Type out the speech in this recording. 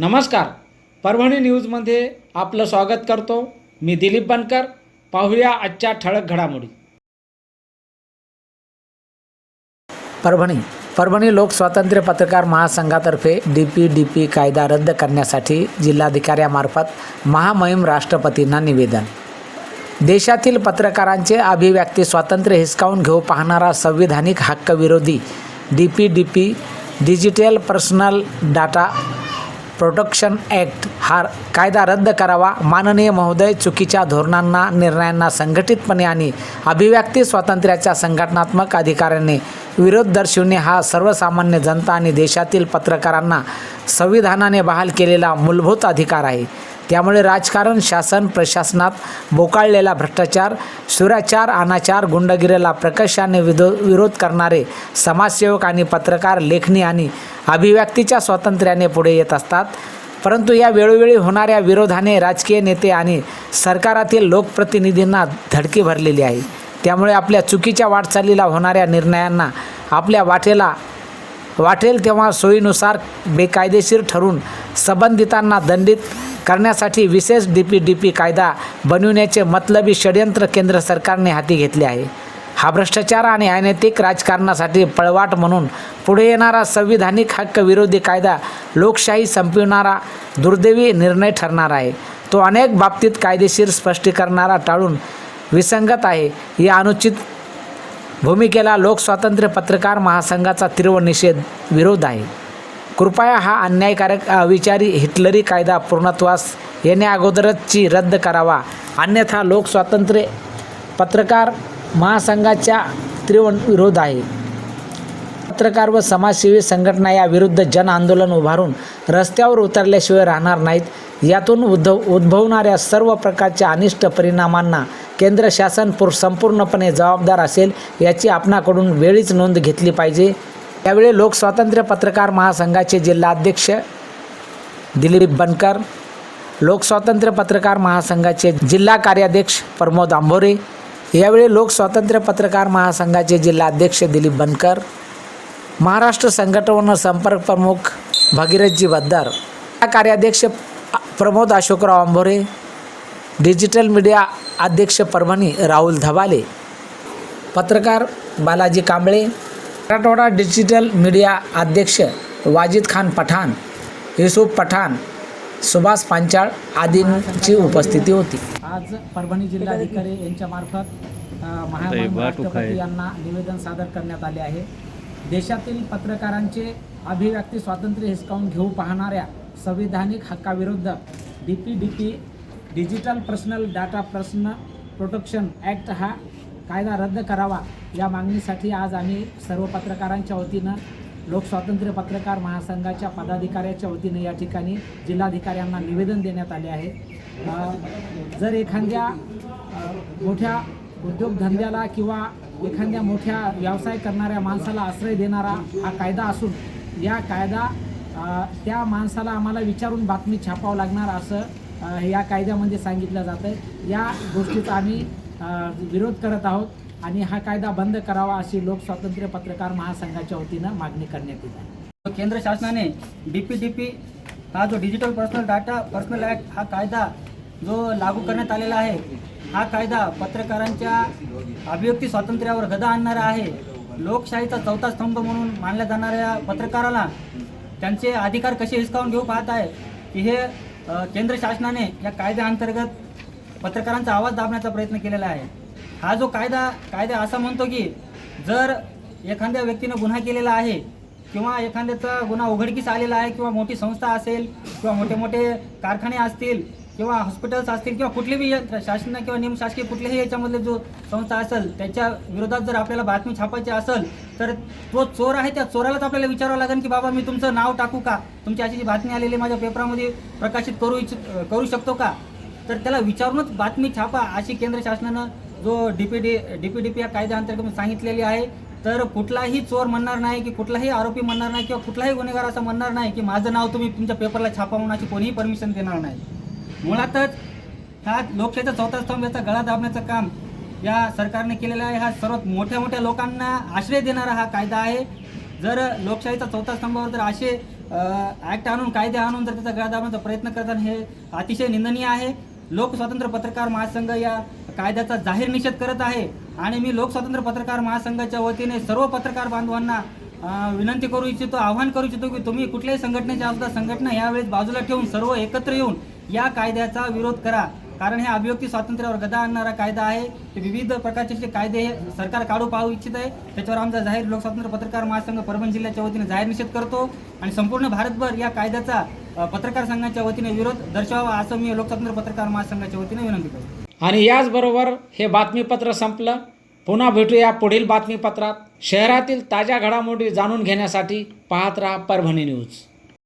नमस्कार. परभणी न्यूजमध्ये आपलं स्वागत करतो. मी दिलीप बनकर. पाहूया आजच्या ठळक घडामोडी. परभणी. परभणी लोक स्वातंत्र्य पत्रकार महासंघातर्फे डी पी डी पी कायदा रद्द करण्यासाठी जिल्हाधिकाऱ्यामार्फत महामहिम राष्ट्रपतींना निवेदन. देशातील पत्रकारांचे अभिव्यक्ती स्वातंत्र्य हिसकावून घेऊ पाहणारा संविधानिक हक्कविरोधी D P D P digital personal data protection act हा कायदा रद्द करावा. माननीय महोदय चुकीच्या धोरणांना निर्णयांना संघटितपणे आणि अभिव्यक्ती स्वातंत्र्याच्या संघटनात्मक अधिकाऱ्यांनी विरोध दर्शवणे हा सर्वसामान्य जनता आणि देशातील पत्रकारांना संविधानाने बहाल केलेला मूलभूत अधिकार आहे. त्यामुळे राजकारण शासन प्रशासनात बोकाळलेला भ्रष्टाचार सुराचार अनाचार गुंडगिरीला प्रकर्षाने विदो विरोध करणारे समाजसेवक आणि पत्रकार लेखणी आणि अभिव्यक्तीच्या स्वातंत्र्याने पुढे येत असतात. परंतु या वेळोवेळी होणाऱ्या विरोधाने राजकीय नेते आणि सरकारातील लोकप्रतिनिधींना धडकी भरलेली आहे. त्यामुळे आपल्या चुकीच्या वाटचालीला होणाऱ्या निर्णयांना आपल्या वाटेला वाटेल तेव्हा सोयीनुसार बेकायदेशीर ठरून संबंधितांना दंडित करण्यासाठी विशेष डी पी डी पी कायदा बनविण्याचे मतलबी षडयंत्र केंद्र सरकारने हाती घेतले आहे. हा भ्रष्टाचार आणि अनैतिक राजकारणासाठी पळवाट म्हणून पुढे येणारा संविधानिक हक्क विरोधी कायदा लोकशाही संपविणारा दुर्दैवी निर्णय ठरणार आहे. तो अनेक बाबतीत कायदेशीर स्पष्टीकरणारा टाळून विसंगत आहे. या अनुचित भूमिकेला लोकस्वातंत्र्य पत्रकार महासंघाचा तीव्र निषेध विरोध आहे. कृपया हा अन्यायकारक अविचारी हिटलरी कायदा पूर्णत्वास येण्याअगोदरची रद्द करावा. अन्यथा लोकस्वातंत्र्य पत्रकार महासंघाच्या तीव्र विरोध आहे. पत्रकार व समाजसेवी संघटना या विरुद्ध जन आंदोलन उभारून रस्त्यावर उतरल्याशिवाय राहणार नाहीत. यातून उद्भव उद्भवणाऱ्या सर्व प्रकारच्या अनिष्ट परिणामांना केंद्र शासन पूर संपूर्णपणे जबाबदार असेल याची आपणाकडून वेळीच नोंद घेतली पाहिजे. यावेळी लोकस्वातंत्र्य पत्रकार महासंघाचे जिल्हाध्यक्ष दिलीप बनकर लोकस्वातंत्र्य पत्रकार महासंघाचे जिल्हा कार्याध्यक्ष प्रमोद आंभोरे यावेळी लोकस्वातंत्र्य पत्रकार महासंघाचे जिल्हाध्यक्ष दिलीप बनकर महाराष्ट्र संघटन संपर्क प्रमुख भगीरथजी बद्दर या कार्याध्यक्ष प्रमोद अशोकराव आंभोरे डिजिटल मीडिया अध्यक्ष परभणी राहुल धबाले पत्रकार बालाजी कांबळे मराठवाडा डिजिटल मीडिया अध्यक्ष वाजिद खान पठाण युसुफ पठाण सुभाष पांचाळ आदींची उपस्थिती होती. आज परभणी जिल्हाधिकारी यांच्या मार्फत महामहिम राष्ट्रपती यांना निवेदन सादर करण्यात आले आहे. देशातील पत्रकारांचे अभिव्यक्ती स्वातंत्र्य हिसकावून घेऊ पाहणाऱ्या संविधानिक हक्काविरुद्ध D P D P digital personal data person protection act हा कायदा रद्द करावा या मागणीसाठी आज आम्ही सर्व पत्रकारांच्या वतीनं लोकस्वातंत्र्य पत्रकार महासंघाच्या पदाधिकाऱ्याच्या वतीनं या ठिकाणी जिल्हाधिकाऱ्यांना निवेदन देण्यात आले आहे. जर एखाद्या मोठ्या उद्योगधंद्याला किंवा एखाद्या मोठ्या व्यवसाय करणाऱ्या माणसाला आश्रय देणारा हा कायदा असून या कायदा त्या माणसाला आम्हाला विचारून बातमी छापावं लागणार असं या कायद्यामध्ये सांगितलं जातं या गोष्टीचा आम्ही विरोध करत आहोत आणि हा कायदा बंद करावा अशी लोकस्वातंत्र्य पत्रकार महासंघाच्या वतीनं मागणी करण्यात येत आहे. केंद्र शासनाने डी पी डी पी हा जो digital personal data personal act हा कायदा जो लागू करण्यात आलेला आहे हा कायदा पत्रकारांच्या अभिव्यक्ती स्वातंत्र्यावर गदा आणणारा आहे. लोकशाहीचा चौथा स्तंभ म्हणून मानल्या जाणाऱ्या पत्रकाराला त्यांचे अधिकार कसे हिसकावून घेऊ पाहत आहे की हे केंद्र शासनाने या कायद्याअंतर्गत पत्रकारांचा आवाज दाबण्याचा प्रयत्न केलेला आहे. हा जो कायदा कायदा असा म्हणतो की जर एखाद्या व्यक्तीनं गुन्हा केलेला आहे किंवा एखाद्याचा गुन्हा उघडकीस आलेला आहे किंवा मोठी संस्था असेल किंवा मोठे मोठे कारखाने असतील किंवा हॉस्पिटल्स असतील किंवा कुठलेही या- शासन किंवा निमशासकीय कुठल्याही याच्यामधले जो संस्था असेल त्याच्या विरोधात जर आपल्याला बातमी छापायची असेल तर तो चोर आहे त्या चोरालाच आपल्याला विचारावं लागेल की बाबा मी तुमचं नाव टाकू का? तुमची अशी जी बातमी आलेली माझ्या पेपरामध्ये प्रकाशित करू इच्छ करू शकतो का? तर त्याला विचारूनच बातमी छापा अशी केंद्र शासनानं जो D P D D P D P या कायद्याअंतर्गत सांगितलेली आहे. तर कुठलाही चोर म्हणणार नाही की कुठलाही आरोपी म्हणणार नाही किंवा कुठलाही गुन्हेगार असं म्हणणार नाही की माझं नाव तुम्ही तुमच्या पेपरला छापा म्हणून अशी कोणीही परमिशन देणार नाही. मुळातच हा लोकशाहीचा चौथा स्तंभ याचा गळा दाबण्याचं काम या सरकारने केलेलं आहे. हा सर्वात मोठ्या मोठ्या लोकांना आश्रय देणारा हा कायदा आहे. जर लोकशाहीचा चौथा स्तंभावर जर असे ॲक्ट आणून कायदे आणून जर त्याचा गळा दाबण्याचा प्रयत्न करतात हे अतिशय निंदनीय आहे. लोकस्वातंत्र्य पत्रकार महासंघ या कायद्याचा जाहीर निषेध करत आहे. आणि मी लोकस्वातंत्र्य पत्रकार महासंघाच्या वतीने सर्व पत्रकार बांधवांना विनंती करू इच्छितो आवाहन करू इच्छितो की तुम्ही कुठल्याही संघटनेच्या असता संघटना यावेळेस बाजूला ठेवून सर्व एकत्र येऊन या कायद्याचा विरोध करा. कारण हे अभिव्यक्ती स्वातंत्र्यावर गदा आणणारा कायदा आहे. विविध प्रकारचे जे कायदे हे सरकार काढू पाहू इच्छित आहे. त्याच्यावर आमचा जाहीर लोकस्वातंत्र्य पत्रकार महासंघ परभणी जिल्ह्याच्या वतीने जाहीर निषेध करतो. आणि संपूर्ण भारतभर या कायद्याचा पत्रकार संघाच्या वतीने विरोध दर्शवावा असं मी लोकतंत्र पत्रकार महासंघाच्या वतीने विनंती करतो. आणि याचबरोबर हे बातमीपत्र संपलं. पुन्हा भेटूया पुढील बातमीपत्रात. शहरातील ताज्या घडामोडी जाणून घेण्यासाठी पाहत राहा परभणी न्यूज.